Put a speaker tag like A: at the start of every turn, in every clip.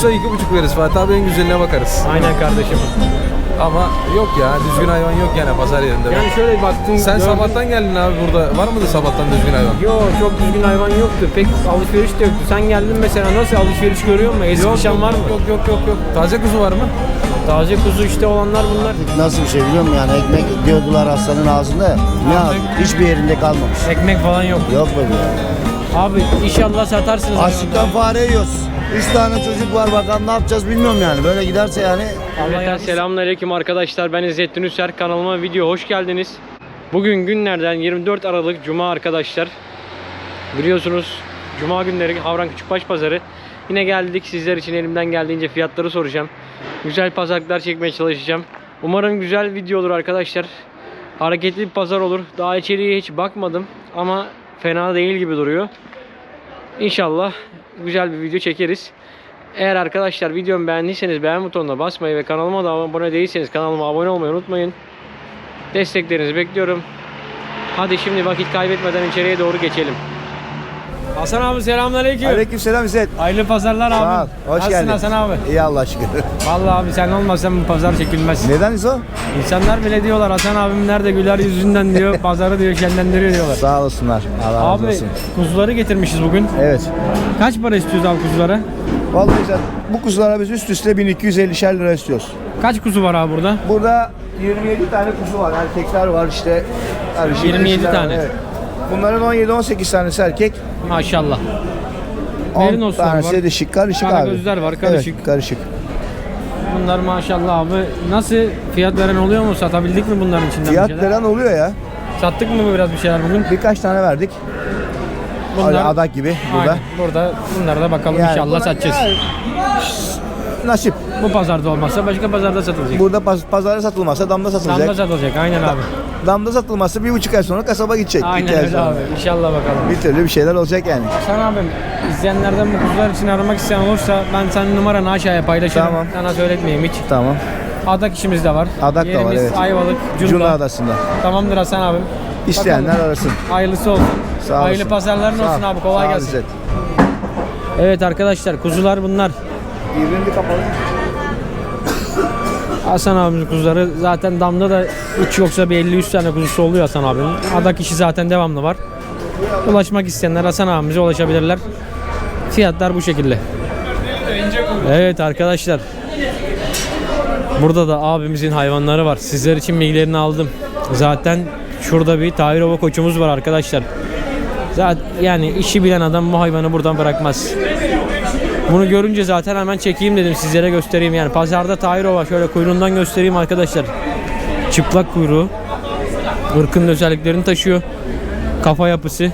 A: Bir buçuksa iki buçuk veririz Fatih abi en güzeline bakarız.
B: Aynen kardeşim.
A: Ama yok ya düzgün hayvan yok yani pazar yerinde.
B: Yani şöyle baktın.
A: Sen
B: gördün-
A: sabahtan geldin abi burada. Var mıydı sabahtan düzgün hayvan?
B: Yo çok düzgün hayvan yoktu. Pek alışveriş de yoktu. Sen geldin mesela nasıl alışveriş görüyor musun? Ezikişen var mı?
A: Yok yok yok yok. Taze kuzu var mı?
B: Taze kuzu işte olanlar bunlar.
C: Nasıl bir şey biliyor musun yani ekmek diyordular hastanın ağzında ya. Ne abi? Hiçbir yerinde kalmamış.
B: Ekmek falan yok.
C: Yok ya.
B: Abi inşallah satarsınız.
C: Açlıktan fare yiyoruz. Üç tane çocuk var bakalım ne yapacağız bilmiyorum yani. Böyle giderse yani
B: Allah'a selamünaleyküm arkadaşlar. Ben İzzettin Üser. Kanalıma video hoş geldiniz. Bugün günlerden 24 Aralık Cuma arkadaşlar. Biliyorsunuz Cuma günleri Havran Küçükbaş Pazarı. Yine geldik sizler için elimden geldiğince fiyatları soracağım. Güzel pazarlıklar çekmeye çalışacağım. Umarım güzel video olur arkadaşlar. Hareketli bir pazar olur. Daha içeriye hiç bakmadım ama fena değil gibi duruyor. İnşallah güzel bir video çekeriz. Eğer arkadaşlar videomu beğendiyseniz beğen butonuna basmayı ve kanalıma da abone değilseniz kanalıma abone olmayı unutmayın. Desteklerinizi bekliyorum. Hadi şimdi vakit kaybetmeden içeriye doğru geçelim. Hasan abi selamünaleyküm.
C: Aleykümselam İzzet.
B: Hayırlı pazarlar abi.
C: Sağ ol. Hoş
B: Nasılsın
C: geldin.
B: Hasan abi?
C: İyi Allah şükür.
B: Vallahi abi sen olmasan bu pazar çekilmez.
C: Neden İzo?
B: İnsanlar bile diyorlar Hasan abim nerede güler yüzünden diyor. Pazarı diyor şenlendiriyor diyorlar.
C: Sağ olasınlar. Allah razı
B: Abi
C: olsun.
B: kuzuları getirmişiz bugün.
C: Evet.
B: Kaç para istiyoruz abi kuzulara?
C: Vallahi İzzet bu kuzulara biz üst üste 1250'şer lira istiyoruz.
B: Kaç kuzu var abi burada?
C: Burada 27 tane kuzu var. Erkekler var işte. karışık
B: 27
C: dişiler var,
B: tane.
C: Evet. Bunların 17-18 tanesi erkek.
B: Maşallah.
C: 10
B: Merinoslar
C: tanesi
B: var.
C: dişik. Karışık abi.
B: Karagözler var, karışık.
C: Evet, karışık.
B: Bunlar maşallah abi. Nasıl fiyat veren oluyor mu? Satabildik mi bunların içinden
C: Fiyat
B: bir şeyler?
C: veren oluyor ya.
B: Sattık mı biraz bir şeyler bugün?
C: Birkaç tane verdik.
B: Bunlar
C: Öyle adak gibi burada.
B: Aynen, burada bunları da bakalım
C: Yani
B: inşallah
C: bunlar-
B: satacağız.
C: yani nasip.
B: Bu pazarda olmazsa başka pazarda satılacak.
C: Burada paz- pazara satılmazsa damda satılacak.
B: Damda satılacak aynen abi.
C: Damda satılmazsa bir buçuk ay sonra kasaba gidecek.
B: Aynen
C: İki ay
B: öyle
C: sonra.
B: abi. İnşallah bakalım.
C: Bir türlü bir şeyler olacak yani.
B: Sen abim izleyenlerden bu kuzular için aramak isteyen olursa ben senin numaranı aşağıya paylaşırım.
C: Tamam.
B: Sana söyletmeyeyim hiç.
C: Tamam.
B: Adak işimiz de var.
C: Adak da var,
B: Yerimiz
C: evet.
B: Ayvalık, Cunda.
C: Cunda Adası'nda.
B: Tamamdır Hasan abim.
C: İsteyenler
B: Bakalım.
C: arasın.
B: Hayırlısı olsun.
C: Sağ olasın.
B: Hayırlı pazarların
C: Sağ
B: olsun
C: ol.
B: abi. Kolay
C: Sağ ol
B: gelsin.
C: İzzet.
B: Evet arkadaşlar kuzular bunlar.
C: Birbirinde kapalı.
B: Hasan abimizin kuzuları zaten damda da hiç yoksa bir 50-100 tane kuzusu oluyor Hasan abinin. Adak işi zaten devamlı var. Ulaşmak isteyenler Hasan abimize ulaşabilirler. Fiyatlar bu şekilde. Evet arkadaşlar. Burada da abimizin hayvanları var. Sizler için bilgilerini aldım. Zaten şurada bir Tahirova koçumuz var arkadaşlar. Zaten yani işi bilen adam bu hayvanı buradan bırakmaz. Bunu görünce zaten hemen çekeyim dedim sizlere göstereyim yani. Pazarda Tahirova şöyle kuyruğundan göstereyim arkadaşlar. Çıplak kuyruğu. Irkın özelliklerini taşıyor. Kafa yapısı.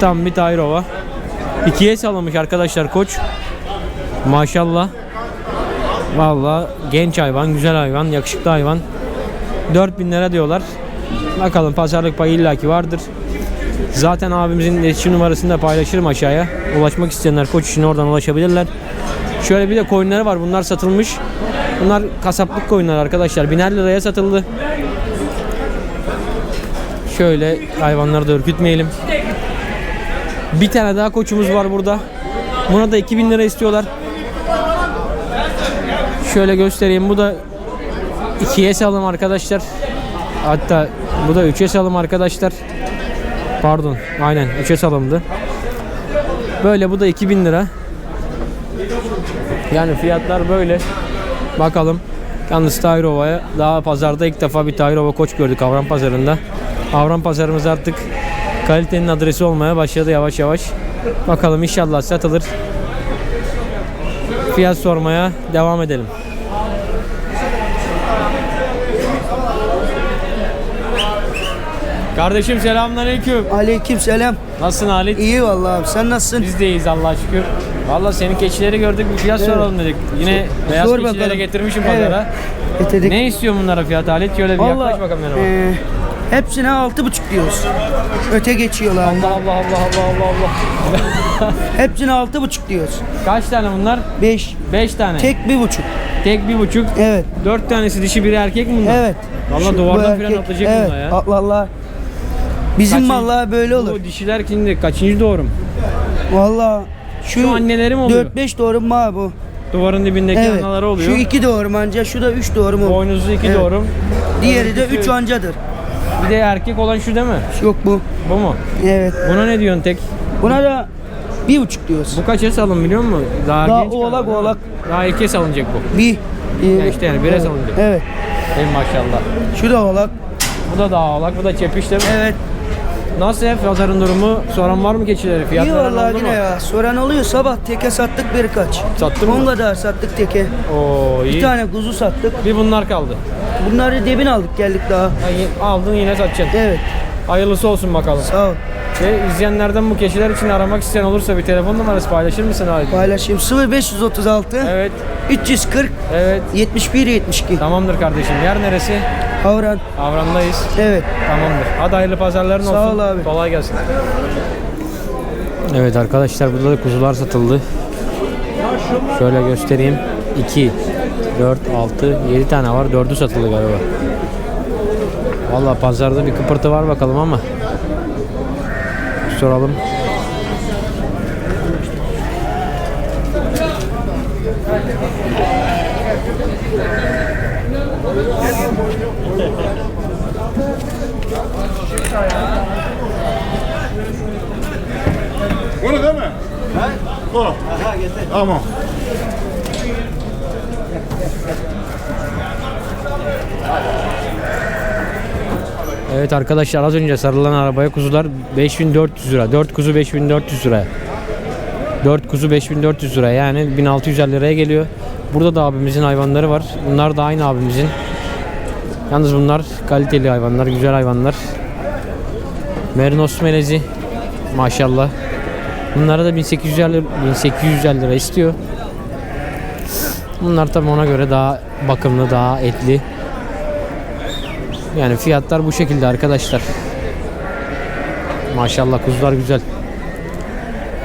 B: Tam bir Tahirova. İkiye salamış arkadaşlar koç. Maşallah. Vallahi genç hayvan, güzel hayvan, yakışıklı hayvan. 4000 lira diyorlar. Bakalım pazarlık payı illaki vardır. Zaten abimizin iletişim numarasını da paylaşırım aşağıya. Ulaşmak isteyenler koç için oradan ulaşabilirler. Şöyle bir de koyunları var. Bunlar satılmış. Bunlar kasaplık koyunlar arkadaşlar. Biner liraya satıldı. Şöyle hayvanları da ürkütmeyelim. Bir tane daha koçumuz var burada. Buna da 2000 lira istiyorlar. Şöyle göstereyim. Bu da ikiye salım arkadaşlar. Hatta bu da üçe salım arkadaşlar. Pardon. Aynen 3'e salımdı. Böyle bu da 2000 lira. Yani fiyatlar böyle. Bakalım. Yalnız Tayrova'ya daha pazarda ilk defa bir Tayrova koç gördük Avran pazarında. Avran pazarımız artık kalitenin adresi olmaya başladı yavaş yavaş. Bakalım inşallah satılır. Fiyat sormaya devam edelim. Kardeşim selamünaleyküm.
D: Aleyküm selam.
B: Nasılsın Halit?
D: İyi vallahi abi. Sen nasılsın?
B: Biz de iyiyiz Allah'a şükür. Valla senin keçileri gördük bir fiyat soralım dedik. Yine beyaz
D: Sor
B: keçileri
D: bakalım.
B: getirmişim
D: Evet.
B: pazara.
D: Getirdik.
B: Ne istiyor bunlara fiyat Halit? Şöyle bir yaklaş bakalım yanıma.
D: e, hepsine altı buçuk diyoruz. Öte geçiyorlar.
B: Allah Allah Allah Allah Allah Allah.
D: Hepsine altı buçuk diyoruz.
B: Kaç tane bunlar?
D: Beş.
B: 5 tane.
D: Tek bir buçuk.
B: Tek bir buçuk.
D: Evet.
B: Dört tanesi dişi biri erkek mi bunlar?
D: Evet.
B: Valla
D: Şu-
B: duvardan falan
D: erkek-
B: atlayacak bunlar ya.
D: a- Vallahi. Bizim
B: Kaçıncı-
D: vallahi böyle olur.
B: Bu dişiler şimdi kaçıncı doğurum?
D: Vallahi
B: Şu anneleri mi oluyor?
D: 4-5 doğurum var bu.
B: Duvarın dibindeki anaları oluyor.
D: Şu iki doğurum anca, şu da 3 doğurum. o.
B: Boynuzlu iki
D: Evet.
B: doğru.
D: Diğeri de 3 ancadır.
B: Bir de erkek olan şu değil mi?
D: Yok bu.
B: Bu mu?
D: Evet.
B: Buna ne diyorsun tek?
D: Buna da bir buçuk diyoruz.
B: Bu kaça salın biliyor musun? Daha,
D: Daha
B: genç
D: oğlak,
B: mi?
D: oğlak.
B: Daha ikiye salınacak bu.
D: Bir.
B: Ya işte yani bire
D: evet.
B: salınacak.
D: Evet.
B: Ey maşallah.
D: Şu da oğlak.
B: Bu da daha oğlak, bu da çepiş değil mi?
D: Evet.
B: Nasıl hep pazarın durumu? Soran var mı keçileri?
D: İyi
B: Fiyatları
D: vallahi yine ya. Soran oluyor sabah teke sattık birkaç.
B: Sattın mı?
D: On kadar sattık teke.
B: Oo iyi.
D: Bir tane kuzu sattık.
B: Bir bunlar kaldı.
D: Bunları debin aldık geldik daha.
B: Ha, y- Aldın yine satacaksın.
D: Evet.
B: Hayırlısı olsun bakalım.
D: Sağ ol.
B: Ve izleyenlerden bu keçiler için aramak isteyen olursa bir telefon numarası paylaşır mısın abi?
D: Paylaşayım. 0536
B: Evet,
D: 340
B: evet.
D: 71 72.
B: Tamamdır kardeşim. Yer neresi?
D: Havran.
B: Avran'dayız.
D: Evet.
B: Tamamdır. Hadi hayırlı pazarların olsun.
D: Sağ ol abi.
B: Kolay gelsin. Evet arkadaşlar burada da kuzular satıldı. Şöyle göstereyim. 2, 4, 6, 7 tane var. 4'ü satıldı galiba. Vallahi pazarda bir kıpırtı var bakalım ama. Soralım.
E: Bunu değil mi? He? Bu. Tamam.
B: Evet arkadaşlar az önce sarılan arabaya kuzular 5400 lira. 4 kuzu 5400 lira. 4 kuzu 5400 lira yani 1650 liraya geliyor. Burada da abimizin hayvanları var. Bunlar da aynı abimizin. Yalnız bunlar kaliteli hayvanlar, güzel hayvanlar. Merinos melezi maşallah. Bunlara da 1850 1850 lira istiyor. Bunlar tabi ona göre daha bakımlı, daha etli. Yani fiyatlar bu şekilde arkadaşlar. Maşallah kuzular güzel.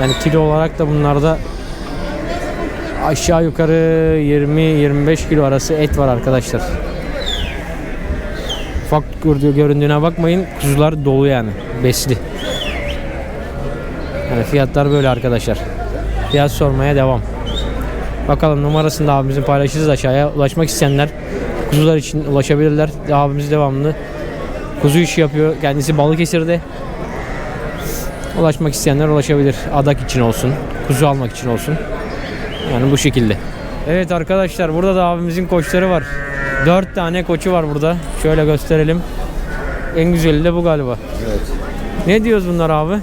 B: Yani kilo olarak da bunlarda aşağı yukarı 20-25 kilo arası et var arkadaşlar. Ufak göründüğüne bakmayın. Kuzular dolu yani. Besli. Yani fiyatlar böyle arkadaşlar. Fiyat sormaya devam. Bakalım numarasını da abimizin paylaşırız aşağıya. Ulaşmak isteyenler kuzular için ulaşabilirler. Abimiz devamlı kuzu işi yapıyor. Kendisi Balıkesir'de. Ulaşmak isteyenler ulaşabilir. Adak için olsun, kuzu almak için olsun. Yani bu şekilde. Evet arkadaşlar burada da abimizin koçları var. 4 tane koçu var burada. Şöyle gösterelim. En güzeli de bu galiba.
C: Evet.
B: Ne diyoruz bunlar abi?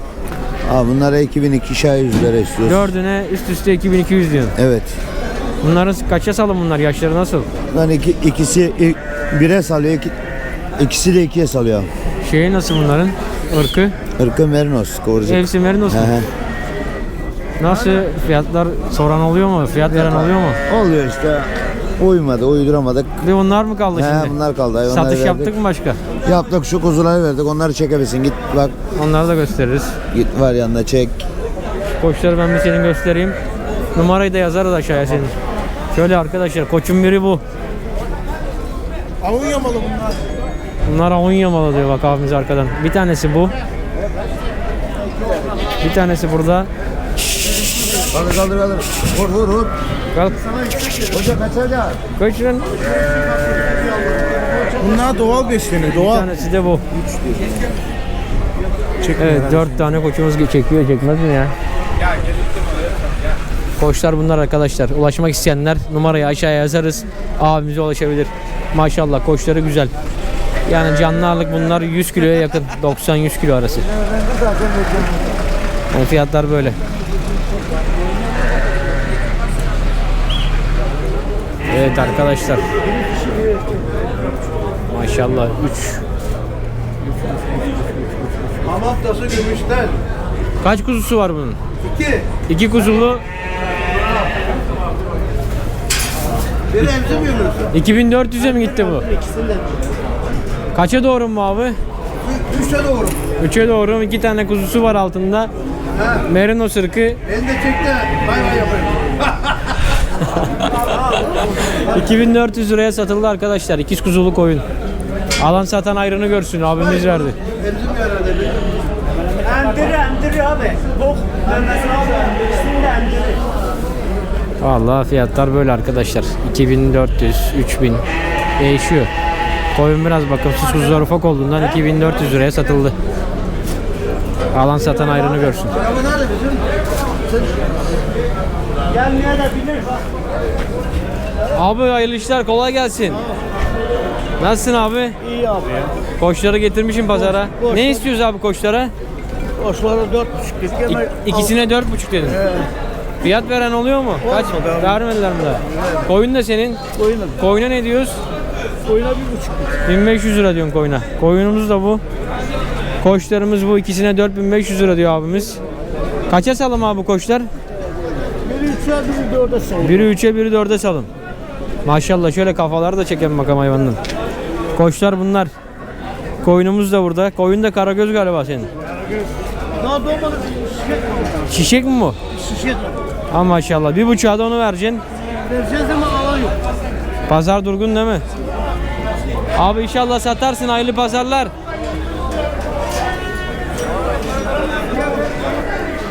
C: Abi bunlara 2200 lira istiyoruz.
B: Dördüne üst üste 2200 diyorsun.
C: Evet.
B: Bunların kaça salın bunlar? Yaşları nasıl?
C: Lan iki, ikisi ilk, bire salıyor, iki, ikisi de ikiye salıyor.
B: Şeyi nasıl bunların? Irkı.
C: Irkı merinos kıvırcık.
B: Hepsi merinos mu? Nasıl fiyatlar soran oluyor mu? Fiyat veren oluyor mu?
C: Oluyor işte. Uymadı, uyduramadık.
B: Bir bunlar mı kaldı
C: He,
B: şimdi?
C: bunlar kaldı.
B: Satış
C: verdik.
B: yaptık mı başka?
C: Yaptık şu kuzuları verdik. Onları çekebilsin. Git bak.
B: Onları da gösteririz.
C: Git var yanında çek.
B: Koçları ben bir senin göstereyim. Numarayı da yazarız aşağıya senin. Şöyle arkadaşlar koçun biri bu.
E: Avun yamalı bunlar.
B: Bunlar Avunya malı diyor bak abimiz arkadan. Bir tanesi bu. Bir tanesi burada.
C: Kaldır kaldır kaldır. Vur vur vur.
B: Kalk.
C: Hoca kaçacak.
B: Koçun
E: Bunlar doğal besleniyor.
B: bir
E: Doğal.
B: tanesi de bu.
E: Çekmiyor
B: Evet
E: herhalde.
B: dört tane koçumuz çekiyor çekmez mi ya? Koçlar bunlar arkadaşlar. Ulaşmak isteyenler numarayı aşağıya yazarız. Abimize ulaşabilir. Maşallah koçları güzel. Yani canlı ağırlık bunlar 100 kiloya yakın. 90-100 kilo arası. Yani fiyatlar böyle. Evet arkadaşlar. Maşallah 3
E: Hamam tası gümüşten.
B: Kaç kuzusu var bunun?
E: İki.
B: İki kuzulu
E: Biri emzirmiyor musun?
B: 2400'e mi gitti bu? Kaça doğru mu abi?
E: Üçte doğru.
B: 3'e doğru iki tane kuzusu var altında. Merino sırkı
E: Ben de çekti. Bay bay yapayım.
B: 2400 liraya satıldı arkadaşlar. İkiz kuzulu koyun. Alan satan ayrını görsün abimiz verdi.
E: Emzirmiyor herhalde.
D: Emdiri emdiri abi. Bok memesini abi. İkisini de emdiri.
B: Vallahi fiyatlar böyle arkadaşlar. 2400, 3000 değişiyor. Koyun biraz bakımsız kuzular ufak olduğundan 2400 liraya satıldı. Alan satan ayrını görsün. Abi hayırlı işler kolay gelsin. Nasılsın abi?
D: İyi abi ya.
B: Koçları getirmişim pazara.
D: Koç-
B: Ne istiyoruz abi koçlara?
D: Koçlara dört buçuk dedik ama.
B: İk- ikisine dört buçuk dedin. Fiyat veren oluyor mu? Kaç?
D: Olmadı abi.
B: Vermediler mi daha? Koyun da senin.
D: Koyuna,
B: Koyuna ne diyoruz?
D: koyuna bir buçuk.
B: 1500 lira diyorsun koyuna. Koyunumuz da bu. Koçlarımız bu. ikisine 4500 lira diyor abimiz. Kaça salım abi koçlar?
D: Biri üçe biri dörde savur.
B: Biri 3'e biri 4'e salım. Maşallah şöyle kafaları da çekelim bakalım hayvanın. Koçlar bunlar. Koyunumuz da burada. Koyun da karagöz galiba senin.
D: Daha doğmadı.
B: Şişek mi bu?
D: Şişet.
B: Ha maşallah. Bir buçuğa da onu vereceksin.
D: Vereceğiz ama alan yok.
B: Pazar durgun değil mi? Abi inşallah satarsın hayırlı pazarlar.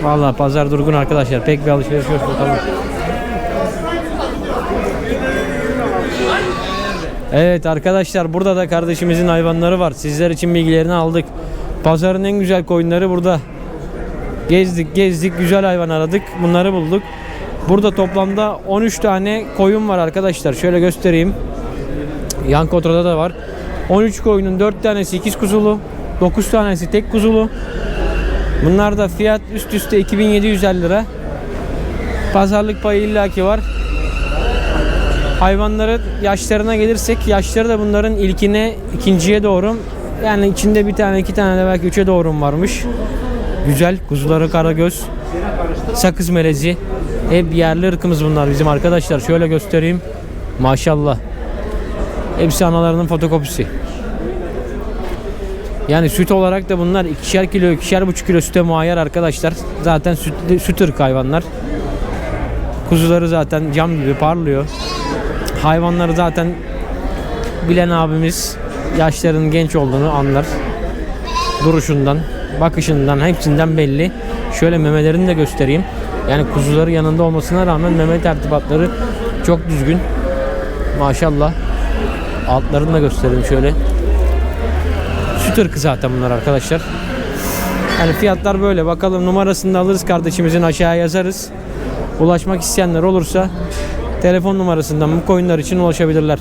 B: Vallahi pazar durgun arkadaşlar. Pek bir alışveriş yok bakalım. Evet arkadaşlar burada da kardeşimizin hayvanları var. Sizler için bilgilerini aldık. Pazarın en güzel koyunları burada. Gezdik gezdik güzel hayvan aradık. Bunları bulduk. Burada toplamda 13 tane koyun var arkadaşlar. Şöyle göstereyim. Yan kontrolda da var. 13 koyunun 4 tanesi ikiz kuzulu. 9 tanesi tek kuzulu. Bunlar da fiyat üst üste 2750 lira. Pazarlık payı illaki var. Hayvanların yaşlarına gelirsek yaşları da bunların ilkine ikinciye doğru yani içinde bir tane iki tane de belki üçe doğru varmış. Güzel kuzuları karagöz. Sakız melezi. Hep yerli ırkımız bunlar bizim arkadaşlar. Şöyle göstereyim. Maşallah. Hepsi analarının fotokopisi. Yani süt olarak da bunlar ikişer kilo, ikişer buçuk kilo süte muayyer arkadaşlar. Zaten süt, süt ırkı hayvanlar. Kuzuları zaten cam gibi parlıyor. Hayvanları zaten bilen abimiz yaşlarının genç olduğunu anlar. Duruşundan, bakışından, hepsinden belli. Şöyle memelerini de göstereyim. Yani kuzuları yanında olmasına rağmen meme tertibatları çok düzgün. Maşallah. Altlarını da göstereyim şöyle. Süt ırkı zaten bunlar arkadaşlar. Yani fiyatlar böyle. Bakalım numarasını da alırız kardeşimizin aşağıya yazarız. Ulaşmak isteyenler olursa telefon numarasından bu koyunlar için ulaşabilirler.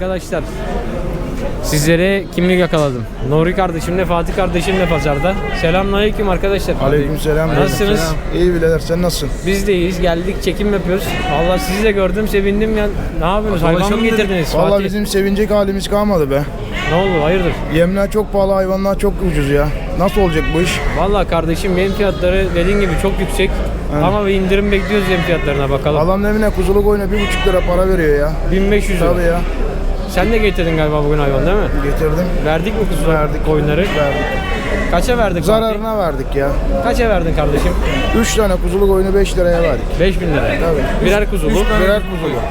B: Arkadaşlar. Sizlere kimlik yakaladım. Nuri kardeşimle Fatih kardeşimle pazarda. Selamünaleyküm arkadaşlar.
F: Aleykümselam.
B: Nasılsınız?
F: İyi birader sen nasılsın?
B: Biz de iyiyiz. Geldik çekim yapıyoruz. Allah sizi de gördüm sevindim ya. Ne yapıyorsunuz? Hayvan mı getirdiniz?
F: Vallahi
B: Fatih?
F: bizim sevinecek halimiz kalmadı be.
B: Ne oldu? Hayırdır?
F: Yemler çok pahalı, hayvanlar çok ucuz ya. Nasıl olacak bu iş?
B: Vallahi kardeşim benim fiyatları dediğin gibi çok yüksek. Ama bir indirim bekliyoruz yem fiyatlarına bakalım.
F: Adam evine kuzuluk oyuna bir buçuk lira para veriyor ya.
B: 1500 lira.
F: Tabii ya.
B: Sen de getirdin galiba bugün hayvan değil mi?
F: Getirdim.
B: Verdik mi kuzu
F: Verdik.
B: koyunları?
F: Verdik.
B: Kaça verdik?
F: Zararına verdik ya.
B: Kaça verdin kardeşim?
F: Üç tane kuzuluk oyunu 5 liraya verdik.
B: 5000 lira.
F: Tabii.
B: Birer kuzulu.
F: Birer kuzuluk.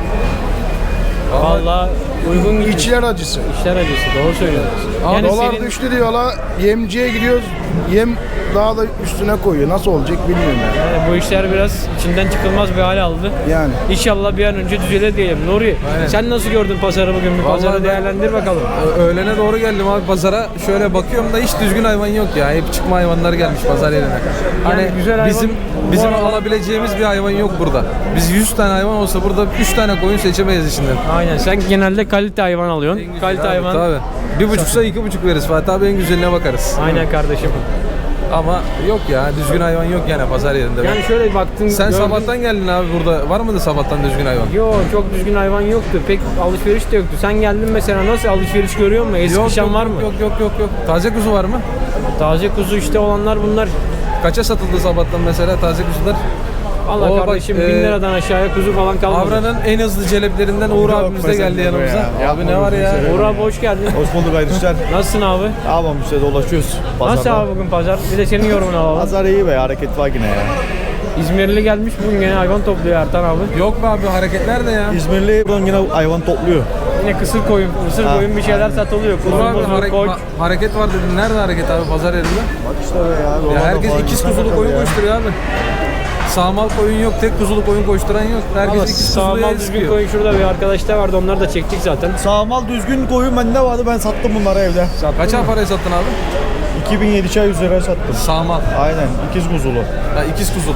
B: Vallahi uygun gitmiş.
F: İçler acısı.
B: İşler acısı. Doğru söylüyorsun.
F: Aa,
B: Yani
F: dolar düştü diyorlar. Yemciye gidiyoruz. Yem daha da üstüne koyuyor. Nasıl olacak bilmiyorum ya.
B: yani bu işler biraz içinden çıkılmaz bir hale aldı.
F: Yani.
B: İnşallah bir an önce düzelir diyelim. Nuri sen nasıl gördün pazarı bugün? Bir
A: Vallahi
B: pazarı
A: ben-
B: değerlendir bakalım.
A: Öğlene doğru geldim abi pazara. Şöyle bakıyorum da hiç düzgün hayvan yok ya. Hep çıkma hayvanlar gelmiş pazar yerine. Hani
B: güzel hayvan-
A: bizim
B: bu
A: bizim
B: aralar-
A: alabileceğimiz bir hayvan yok burada. Biz 100 tane hayvan olsa burada 3 tane koyun seçemeyiz içinden.
B: Aynen sen genelde kalite hayvan alıyorsun. Kalite
A: Tabii,
B: hayvan.
A: Tabii. Bir buçuksa iki buçuk veririz Fatih abi en güzeline bakarız.
B: Aynen kardeşim.
A: Ama yok ya düzgün hayvan yok yani pazar yerinde.
B: Yani şöyle baktın.
A: Sen
B: gördün-
A: sabahtan geldin abi burada. Var mıydı sabahtan düzgün hayvan?
B: Yo çok düzgün hayvan yoktu. Pek alışveriş de yoktu. Sen geldin mesela nasıl alışveriş görüyor musun? Eskişen
A: yok,
B: var mı?
A: Yok yok yok yok. Taze kuzu var mı?
B: Taze kuzu işte olanlar bunlar.
A: Kaça satıldı sabahtan mesela taze kuzular?
B: Allah
A: Oo, bak,
B: kardeşim bin
A: e,
B: liradan aşağıya kuzu falan kalmadı.
A: Avranın en hızlı celeplerinden Uğur abimiz de geldi yanımıza. Abi ne var ya?
B: Uğur abi hoş geldin.
G: Hoş bulduk hayırlı işler.
B: Nasılsın abi?
G: Tamam işte dolaşıyoruz
B: Nasıl
G: pazarda.
B: abi bugün pazar? Bir de senin yorumunu alalım.
G: Pazar iyi be hareket var yine ya.
B: İzmirli gelmiş bugün gene hayvan topluyor Ertan abi.
A: Yok be abi hareket nerede ya?
G: İzmirli buradan yine hayvan topluyor.
B: Yine kısır koyun, mısır koyun bir şeyler satılıyor.
A: Dur
B: Kuzu,
A: abi hare-
B: koç.
A: ha- hareket var dedin. Nerede hareket abi pazar yerinde?
G: Bak işte be ya.
A: Ya herkes ikiz kuzulu koyun koşturuyor abi. Sağmal koyun yok, tek kuzulu koyun koşturan yok. Herkes ikiz kuzuluya
B: sağmal düzgün
A: sıkıyor.
B: koyun şurada bir arkadaşta vardı onları da çektik zaten.
G: Sağmal düzgün koyun bende vardı ben sattım bunları evde.
A: Kaça paraya sattın abi?
G: 2007 çay üzere sattım.
A: Sağmal.
G: Aynen ikiz kuzulu.
A: Ya ikiz kuzulu.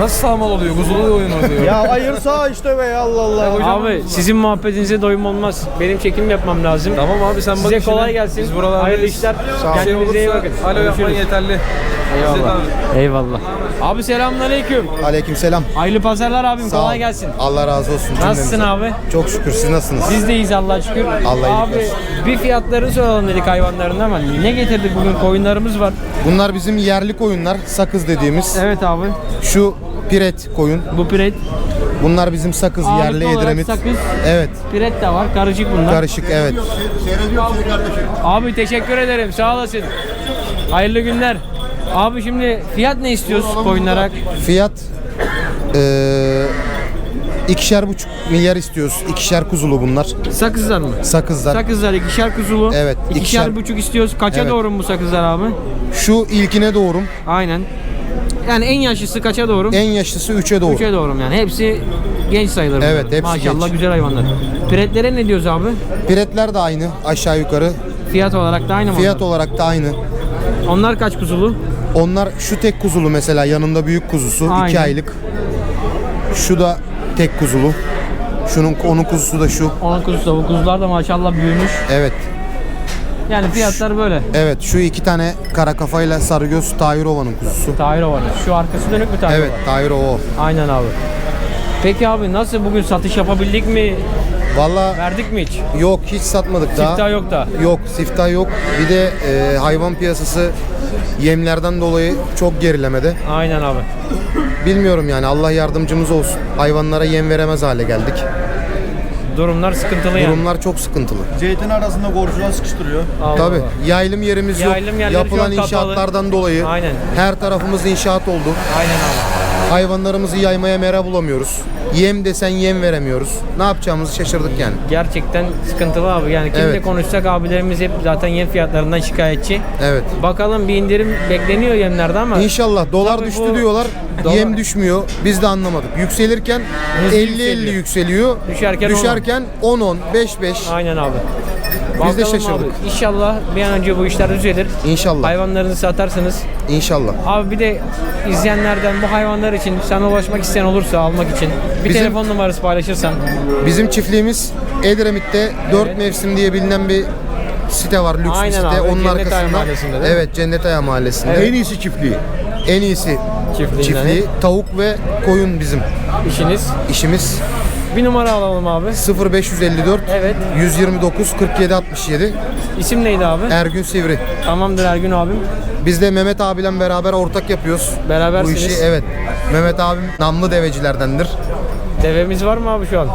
A: Nasıl sağmal oluyor? Kuzulu oyun oluyor.
G: ya ayır sağ işte be ya Allah Allah.
B: Abi sizin muhabbetinize doyum olmaz. Benim çekim yapmam lazım.
A: Tamam abi sen bak
B: Size
A: işine.
B: kolay gelsin.
A: Biz buralardayız.
B: Hayırlı işler.
A: Sağ ol.
B: Kendinize iyi bakın.
A: Alo yapman yeterli.
B: Eyvallah.
A: abi.
B: Eyvallah. Abi selamünaleyküm.
H: Aleykümselam.
B: Hayırlı pazarlar abim.
H: Sağ ol.
B: kolay gelsin.
H: Allah razı olsun.
B: Nasılsın abi?
H: Çok şükür. Siz nasılsınız?
B: Biz deyiz Allah'a şükür.
H: Allah iyilik
B: Abi bir fiyatları soralım dedik hayvanların ama ne getirdik bugün koyunlarımız var.
H: Bunlar bizim yerli koyunlar. Sakız dediğimiz.
B: Evet abi.
H: Şu piret koyun.
B: Bu piret.
H: Bunlar bizim sakız
B: Ağırlıklı
H: yerli
B: olarak
H: Edremit.
B: sakız.
H: Evet.
B: Piret de var. Karışık bunlar.
H: Karışık evet.
B: Abi teşekkür ederim. Sağ olasın. Hayırlı günler. Abi şimdi fiyat ne istiyoruz koyunlara?
H: Fiyat eee ikişer buçuk milyar istiyoruz. İkişer kuzulu bunlar.
B: Sakızlar mı?
H: Sakızlar.
B: Sakızlar ikişer kuzulu.
H: Evet,
B: İkişer,
H: ikişer-
B: buçuk istiyoruz. Kaça
H: Evet.
B: doğru mu bu sakızlar abi?
H: Şu ilkine doğrum.
B: Aynen. Yani en yaşlısı kaça doğru?
H: En yaşlısı üçe doğru.
B: Üçe doğru yani. Hepsi genç sayılır.
H: Evet,
B: bunların.
H: hepsi
B: Maşallah
H: genç.
B: güzel hayvanlar. Piretlere ne diyoruz abi?
H: Piretler de aynı aşağı yukarı.
B: Fiyat olarak da aynı mı?
H: Fiyat
B: onlar?
H: olarak da aynı.
B: Onlar kaç kuzulu?
H: Onlar şu tek kuzulu mesela yanında büyük kuzusu
B: Aynen.
H: 2 aylık. Şu da tek kuzulu. Şunun onun kuzusu da şu.
B: Onun kuzusu da bu kuzular da maşallah büyümüş.
H: Evet.
B: Yani fiyatlar böyle.
H: Evet şu iki tane kara kafayla sarıgöz Tayirova'nın kuzusu.
B: Tahir var. Şu arkası dönük bir Tahir
H: Evet Tayirova o.
B: Aynen abi. Peki abi nasıl bugün satış yapabildik mi?
H: Valla
B: Verdik mi hiç?
H: yok hiç satmadık daha.
B: Siftah yok da.
H: Yok siftah yok. Bir de e, hayvan piyasası yemlerden dolayı çok gerilemede.
B: Aynen abi.
H: Bilmiyorum yani Allah yardımcımız olsun. Hayvanlara yem veremez hale geldik.
B: Durumlar sıkıntılı yani.
H: Durumlar çok sıkıntılı.
G: Zeytin arasında korkudan sıkıştırıyor.
B: Allah
H: Tabii
B: Allah.
H: yaylım yerimiz
B: Yaylım
H: yok.
B: yerleri
H: Yapılan
B: kapalı.
H: inşaatlardan dolayı
B: Aynen.
H: her tarafımız inşaat oldu.
B: Aynen abi.
H: Hayvanlarımızı yaymaya mera bulamıyoruz. Yem desen yem veremiyoruz. Ne yapacağımızı şaşırdık yani.
B: Gerçekten sıkıntılı abi. Yani kimle
H: Evet.
B: konuşsak abilerimiz hep zaten yem fiyatlarından şikayetçi.
H: Evet.
B: Bakalım bir indirim bekleniyor yemlerde ama
H: İnşallah dolar
B: Tabii
H: düştü
B: bu-
H: diyorlar.
B: Dolar-
H: Yem düşmüyor. Biz de anlamadık. Yükselirken
B: Hızlı
H: 50-50
B: yükseliyor. Düşerken 10-10.
H: Düşerken 10-10, 5-5.
B: aynen abi.
H: Biz de
B: Bakalım
H: şaşırdık.
B: Abi. İnşallah bir an önce bu işler düzelir.
H: İnşallah.
B: Hayvanlarınızı satarsınız.
H: İnşallah.
B: Abi bir de izleyenlerden bu hayvanlar için sana ulaşmak isteyen olursa almak için bir
H: Bizim-
B: telefon numarası paylaşırsan.
H: Bizim çiftliğimiz Edremit'te 4
B: Evet.
H: mevsim diye bilinen bir site var. Lüks
B: Aynen
H: bir site.
B: abi,
H: Onun
B: Cennet Ayağı
H: arkasında.
B: Mahallesi'nde değil mi?
H: Evet, Cennet Ayağı Mahallesi'nde.
B: Evet.
H: En iyisi çiftliği. En iyisi
B: Çiftliğinden.
H: çiftliği. Tavuk ve koyun bizim
B: İşiniz.
H: işimiz.
B: Bir numara alalım abi.
H: 0554
B: Evet.
H: 129 47 67
B: İsim neydi abi?
H: Ergün Sivri.
B: Tamamdır Ergün abim.
H: Biz de Mehmet abiyle beraber ortak yapıyoruz. Bu
B: Berabersiniz.
H: işi evet. Mehmet abim namlı devecilerdendir.
B: Devemiz var mı abi şu an?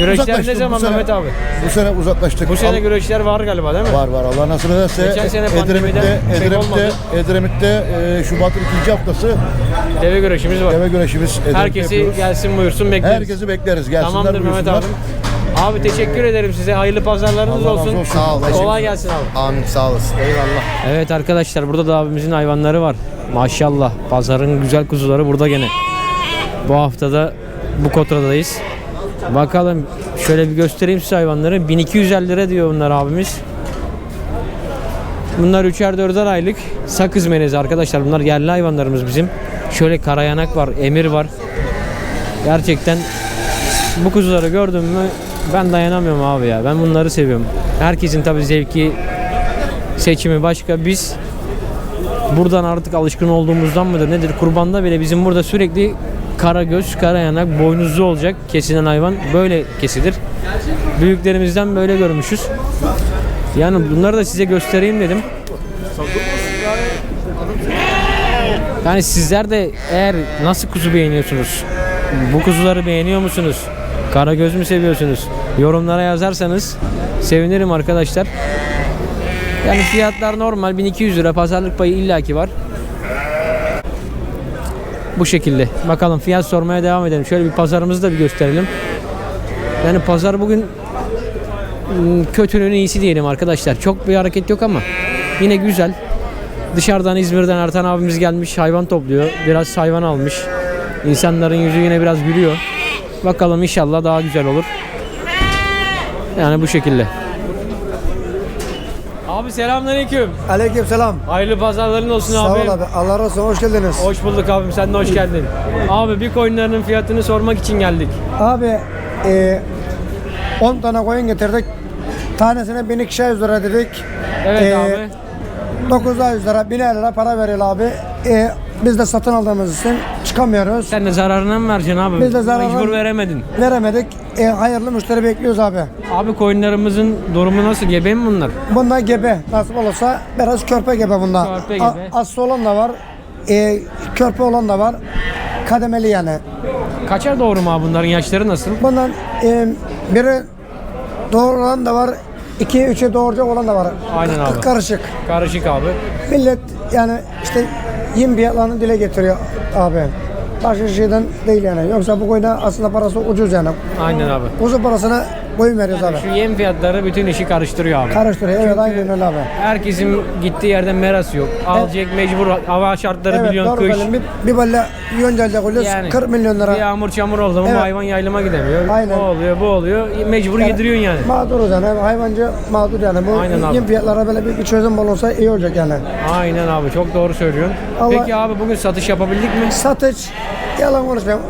B: Güreşler ne zaman
F: sene.
B: Mehmet abi?
F: Bu sene uzaklaştık.
B: Bu sene
F: Al-
B: güreşler var galiba değil mi?
F: Var var Allah nasip ederse
B: Geçen sene pandemide
F: Edremit'te,
B: pek
F: Edremit'te,
B: olmadı.
F: Edremit'te e, Şubat'ın ikinci haftası
B: Deve güreşimiz var.
F: deve güreşimiz Edremit'te
B: Herkesi
F: yapıyoruz.
B: gelsin buyursun bekleriz.
F: Herkesi bekleriz. Gelsinler
B: Tamamdır Mehmet
F: buyursunlar.
B: abim. Abi teşekkür ederim size. Hayırlı pazarlarınız
F: Allah razı
B: olsun.
F: olsun.
H: Sağ ol.
B: Kolay gelsin abi.
H: Amin sağ olasın.
B: Eyvallah. Evet arkadaşlar burada da abimizin hayvanları var. Maşallah pazarın güzel kuzuları burada gene. Bu haftada bu kotradayız. Bakalım şöyle bir göstereyim size hayvanları. 1250 lira diyor bunlar abimiz. Bunlar üçer dörder aylık sakız melezi arkadaşlar. Bunlar yerli hayvanlarımız bizim. Şöyle karayanak var, emir var. Gerçekten bu kuzuları gördüm mü ben dayanamıyorum abi ya. Ben bunları seviyorum. Herkesin tabii zevki seçimi başka. Biz buradan artık alışkın olduğumuzdan mıdır nedir? Kurbanda bile bizim burada sürekli kara göz, kara yanak, boynuzlu olacak kesilen hayvan böyle kesilir. Büyüklerimizden böyle görmüşüz. Yani bunları da size göstereyim dedim. Yani sizler de eğer nasıl kuzu beğeniyorsunuz? Bu kuzuları beğeniyor musunuz? Kara göz mü seviyorsunuz? Yorumlara yazarsanız sevinirim arkadaşlar. Yani fiyatlar normal 1200 lira pazarlık payı illaki var. Bu şekilde. Bakalım fiyat sormaya devam edelim. Şöyle bir pazarımızı da bir gösterelim. Yani pazar bugün ım, kötünün iyisi diyelim arkadaşlar. Çok bir hareket yok ama yine güzel. Dışarıdan İzmir'den Ertan abimiz gelmiş hayvan topluyor. Biraz hayvan almış. İnsanların yüzü yine biraz gülüyor. Bakalım inşallah daha güzel olur. Yani bu şekilde. Abi selamünaleyküm.
I: Aleyküm selam.
B: Hayırlı pazarların olsun
I: Sağ
B: abi.
I: ol abi. Allah razı olsun. Hoş geldiniz.
B: Hoş bulduk abim. Sen de hoş geldin. Abi bir coinlerin fiyatını sormak için geldik.
I: Abi e, 10 tane koyun getirdik. Tanesine 1200 lira dedik.
B: Evet
I: Ee,
B: abi.
I: 900 lira, 1000 lira para veriyor abi. E, biz de satın aldığımız için çıkamıyoruz.
B: Sen de zararına mı vereceksin abi?
I: Biz de zararına-
B: Mecbur veremedin.
I: Veremedik. E, hayırlı müşteri bekliyoruz abi.
B: Abi coinlerimizin durumu nasıl? Gebe mi bunlar?
I: Bunlar gebe. Nasip olursa biraz körpe gebe bunda.
B: Körpe gebe.
I: A- aslı olan da var. E, körpe olan da var. Kademeli yani.
B: Kaçar doğru mu abi bunların yaşları nasıl?
I: Bundan e, biri doğuran da var. 2 3'e doğuracak olan da var.
B: Aynen
I: K-
B: abi.
I: Karışık.
B: Karışık abi.
I: Millet yani işte yem fiyatlarını dile getiriyor abi. Başka şeyden değil yani. Yoksa bu koyuna aslında parası ucuz yani.
B: Aynen abi.
I: Uzun parasına koyun veriyoruz abi.
B: Şu yem fiyatları bütün işi karıştırıyor abi.
I: Karıştırıyor. Evet aynen öyle abi.
B: Herkesin gittiği yerde meras yok. Alacak mecbur hava şartları
I: Evet
B: biliyorsun
I: doğru
B: kış.
I: benim. Bir, bir balle yonca koyuyoruz.
B: Yani
I: 40 milyon
B: Bir
I: lira.
B: yağmur çamur oldu mu bu
I: Evet.
B: hayvan yaylıma gidemiyor.
I: Aynen.
B: O oluyor bu oluyor. Mecbur yediriyorsun yani.
I: Mağduruz yani. Hayvancı mağdur yani. Bu
B: Aynen abi.
I: yem fiyatlara böyle bir, bir çözüm bulunsa iyi olacak yani.
B: Aynen abi çok doğru söylüyorsun.
I: Allah-
B: Peki abi bugün satış yapabildik mi?
I: Satış yalan konuşmayayım.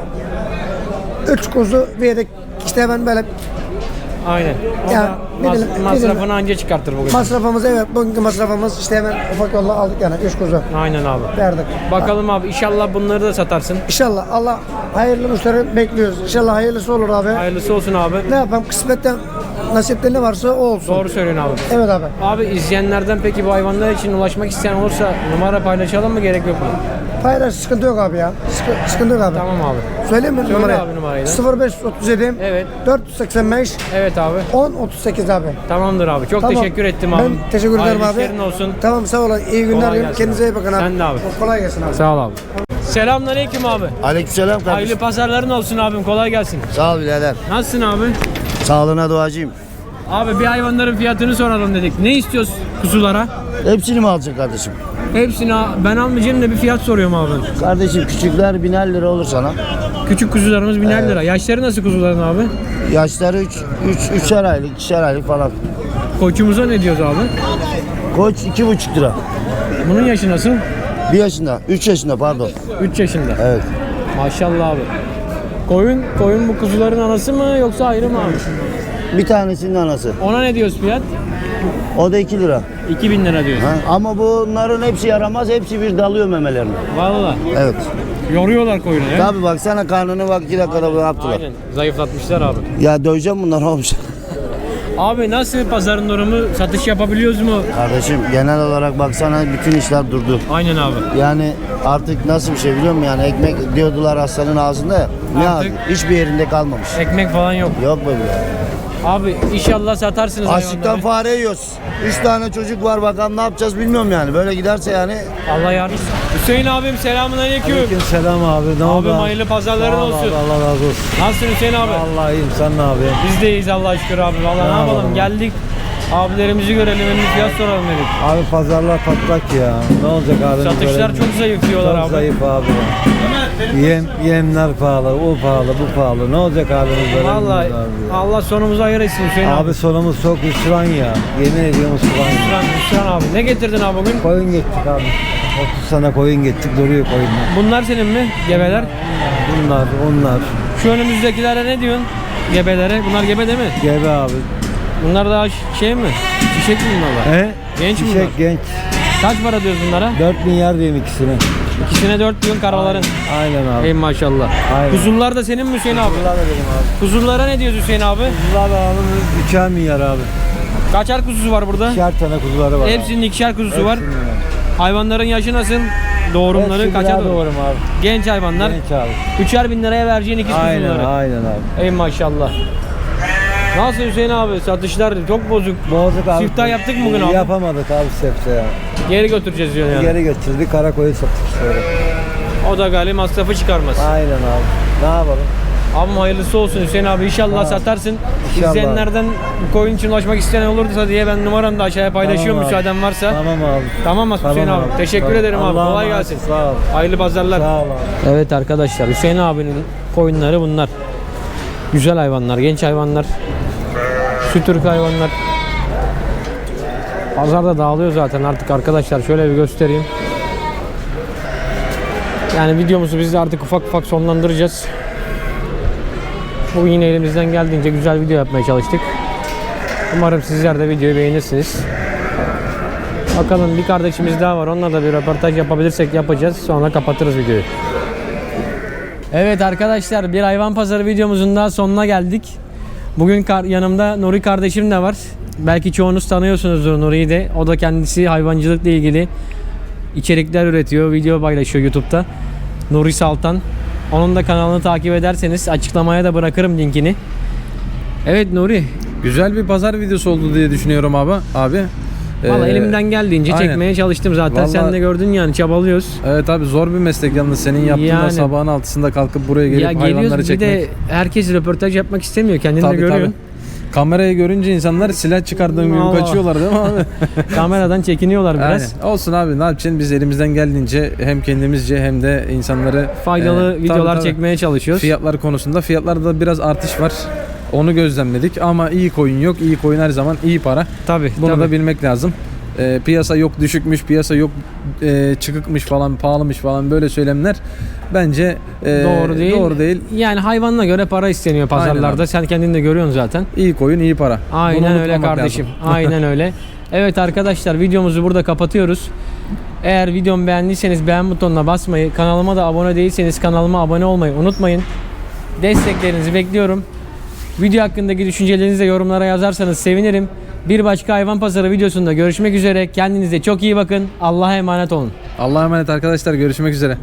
I: Üç kuzu verdik. İşte hemen böyle
B: Aynen.
I: Ya,
B: mas- masrafını
I: dilim-
B: anca çıkartır bugün.
I: masrafımız evet bugünkü masrafımız işte hemen ufak yolla aldık yani üç kuzu
B: Aynen abi.
I: verdik.
B: Bakalım abi inşallah bunları da satarsın.
I: İnşallah Allah hayırlı müşteri bekliyoruz. İnşallah hayırlısı olur abi.
B: Hayırlısı olsun abi.
I: Ne yapalım kısmetten nasipte ne varsa o olsun.
B: Doğru söylüyorsun abi.
I: Evet abi.
B: Abi izleyenlerden peki bu hayvanlar için ulaşmak isteyen olursa numara paylaşalım mı gerek yok mu?
I: Paylaş sıkıntı yok abi ya. Sıkı- sıkıntı yok abi.
B: Tamam abi.
I: Söyleyeyim mi
B: Söyle
I: numarayı?
B: abi numarayı da.
I: 0537
B: Evet.
I: 485
B: Evet abi.
I: 10 38 abi.
B: Tamamdır abi. Çok
I: Tamam.
B: teşekkür ettim abi.
I: Ben teşekkür ederim
B: Hayırlı
I: abi.
B: olsun.
I: Tamam sağ olun. İyi günler.
B: Kolay
I: diliyorum.
B: gelsin
I: Kendinize
B: abi.
I: iyi bakın abi.
B: Sen de abi.
I: Kolay gelsin abi.
B: Sağ ol abi. Selamünaleyküm abi.
C: Aleykümselam kardeşim.
B: Hayırlı pazarların olsun abim. Kolay gelsin.
C: Sağ ol birader.
B: Nasılsın abi?
C: Sağlığına duacıyım.
B: Abi bir hayvanların fiyatını soralım dedik. Ne istiyoruz kuzulara?
C: Hepsini mi alacaksın kardeşim?
B: Hepsini al- ben almayacağım da bir fiyat soruyorum abi.
C: Kardeşim küçükler biner lira olur sana.
B: Küçük kuzularımız biner lira. Yaşları nasıl kuzuların abi?
C: Yaşları 3 3 3'er aylık, 2'şer aylık falan.
B: Koçumuza ne diyoruz abi?
C: Koç 2,5 lira.
B: Bunun yaşı nasıl?
C: 1 yaşında, 3 yaşında pardon.
B: 3 yaşında.
C: Evet.
B: Maşallah abi. Koyun, koyun bu kuzuların anası mı yoksa ayrı mı abi?
C: Bir tanesinin anası.
B: Ona ne diyoruz fiyat?
C: O da 2 lira.
B: 2000 lira diyoruz.
C: Ha? Ama bunların hepsi yaramaz. Hepsi bir dalıyor memelerine.
B: Vallahi.
C: Evet.
B: Yoruyorlar koyunu ya.
C: Tabi baksana karnını bak 2 dakikada bunu yaptılar.
B: Aynen. Zayıflatmışlar abi.
C: Ya döveceğim bunlar olmuş.
B: Abi nasıl pazarın durumu? Satış yapabiliyoruz mu?
C: Kardeşim genel olarak baksana bütün işler durdu.
B: Aynen abi.
C: Yani artık nasıl bir şey biliyor musun yani ekmek diyordular hastanın ağzında ya. Ne
B: Artık-?
C: Hiçbir yerinde kalmamış.
B: Ekmek falan yok.
C: Yok böyle.
B: Abi inşallah satarsınız
C: Açlıktan
B: hayvanları.
C: fare yiyoruz. Üç tane çocuk var bakalım ne yapacağız bilmiyorum yani. Böyle giderse yani
B: Allah yardımcısı. Hüseyin abim selamun aleyküm.
J: Selam abi. Ne
B: Abim hayırlı pazarların
J: Sağ ol
B: olsun.
J: abi, Allah razı olsun.
B: Nasılsın Hüseyin abi?
J: Vallahi iyiyim. Sen ne yapıyorsun?
B: Biz de iyiyiz Allah'a şükür abi. Vallahi ne, yapalım?
J: yapalım?
B: Geldik. Abilerimizi görelim, önünü fiyat soralım dedik.
J: Abi pazarlar patlak ya. Ne olacak abi?
B: Satışlar çok zayıf diyorlar
J: çok
B: abi.
J: zayıf abi. ya. Yem, yemler pahalı, o pahalı, bu pahalı. Ne olacak halimiz böyle?
B: Vallahi
J: ya.
B: Allah sonumuzu hayır etsin Hüseyin abi.
J: Abi sonumuz çok hüsran ya. Yemin ediyorum hüsran.
B: Hüsran, Hüsran abi. Ne getirdin abi bugün?
J: Koyun geçtik abi. 30 sene koyun geçtik duruyor koyunlar.
B: Bunlar senin mi? Gebeler.
J: Bunlar, onlar.
B: Şu önümüzdekilere ne diyorsun? Gebelere. Bunlar gebe değil mi?
J: Gebe abi.
B: Bunlar daha şey mi? Şişek mi bunlar?
J: He?
B: Genç mi bunlar?
J: genç.
B: Kaç para diyoruz bunlara?
J: 4 milyar diyeyim ikisine.
B: İkisine 4 diyorsun karaların.
J: Aynen abi.
B: Ey maşallah.
J: Aynen.
B: Kuzullar da senin mi Hüseyin abi?
J: Bunlar da benim abi.
B: Kuzullara ne diyoruz Hüseyin abi?
J: Kuzular da abi 3'er milyar abi.
B: Kaçar kuzusu var burada?
J: İkişer tane kuzuları var abi.
B: Hepsinin ikişer kuzusu var.
J: Hepsinin var.
B: Hayvanların yaşı nasıl? Doğurumları
J: Hepsi
B: kaça doğru?
J: doğrum abi.
B: Genç hayvanlar.
J: Genç abi.
B: Üçer bin liraya vereceğin
J: Aynen
B: kuzuları.
J: aynen abi.
B: Ey maşallah. Nasıl Hüseyin abi? Satışlar çok bozuk.
J: Bozuk abi.
B: Siftah yaptık mı bugün abi?
J: Yapamadık abi sefte ya.
B: Geri götüreceğiz diyor yani.
J: Geri götürdük Karakoy'u sattık sonra.
B: O da galiba masrafı çıkarmaz.
J: Aynen abi. Ne yapalım?
B: Abim hayırlısı olsun Hüseyin abi inşallah satarsın.
J: İnşallah.
B: İzleyenlerden bu koyun için ulaşmak isteyen olursa diye ben numaramı da aşağıya paylaşıyorum
J: Tamam abi.
B: müsaaden varsa.
J: Tamam abi.
B: Tamam mı Hüseyin
J: Tamam
B: abi?
J: abi.
B: Teşekkür
J: Tamam.
B: ederim abi.
J: Allah'a
B: Kolay
J: emanet.
B: gelsin.
J: Sağ ol.
B: Hayırlı pazarlar.
J: Sağ ol abi.
B: Evet arkadaşlar Hüseyin abinin koyunları bunlar. Güzel hayvanlar, genç hayvanlar. Süt ırkı hayvanlar. Pazarda dağılıyor zaten artık arkadaşlar. Şöyle bir göstereyim. Yani videomuzu biz de artık ufak ufak sonlandıracağız. Bugün yine elimizden geldiğince güzel video yapmaya çalıştık. Umarım sizler de videoyu beğenirsiniz. Bakalım bir kardeşimiz daha var. Onunla da bir röportaj yapabilirsek yapacağız. Sonra kapatırız videoyu. Evet arkadaşlar bir hayvan pazarı videomuzun daha sonuna geldik. Bugün yanımda Nuri kardeşim de var. Belki çoğunuz tanıyorsunuzdur Nuri'yi de. O da kendisi hayvancılıkla ilgili içerikler üretiyor, video paylaşıyor YouTube'da. Nuri Saltan. Onun da kanalını takip ederseniz açıklamaya da bırakırım linkini. Evet Nuri.
A: Güzel bir pazar videosu oldu diye düşünüyorum abi. Abi.
B: Valla
A: Ee,
B: elimden geldiğince
A: aynen.
B: çekmeye çalıştım zaten. Sen
A: Vallahi-
B: de gördün yani çabalıyoruz.
A: Evet abi zor bir meslek yalnız senin yaptığın da
B: Yani.
A: sabahın altısında kalkıp buraya gelip
B: ya
A: hayvanları
B: geliyoruz bir
A: çekmek.
B: de herkes röportaj yapmak istemiyor. Kendini de
A: Tabii,
B: görüyorsun.
A: tabii. Kamerayı görünce insanlar silah çıkardığın gibi kaçıyorlar değil mi abi?
B: Kameradan çekiniyorlar biraz.
A: Yani olsun abi ne yapacaksın biz elimizden geldiğince hem kendimizce hem de insanları
B: Faydalı
A: e, tabii,
B: videolar
A: tabii.
B: çekmeye çalışıyoruz.
A: Fiyatlar konusunda fiyatlarda biraz artış var. Onu gözlemledik ama iyi koyun yok. İyi koyun her zaman iyi para.
B: Tabii.
A: Bunu
B: tabii.
A: da bilmek lazım. E, piyasa yok düşükmüş, piyasa yok e, çıkıkmış falan, pahalımış falan böyle söylemler bence e,
B: doğru değil.
A: Doğru değil.
B: Yani hayvanına göre para isteniyor pazarlarda. Sen kendin de görüyorsun zaten.
A: İyi koyun iyi para.
B: Aynen öyle kardeşim.
A: lazım.
B: Aynen öyle. Evet arkadaşlar videomuzu burada kapatıyoruz. Eğer videomu beğendiyseniz beğen butonuna basmayı, kanalıma da abone değilseniz kanalıma abone olmayı unutmayın. Desteklerinizi bekliyorum. Video hakkındaki düşüncelerinizi de yorumlara yazarsanız sevinirim. Bir başka hayvan pazarı videosunda görüşmek üzere. Kendinize çok iyi bakın. Allah'a emanet olun.
A: Allah'a emanet arkadaşlar görüşmek üzere.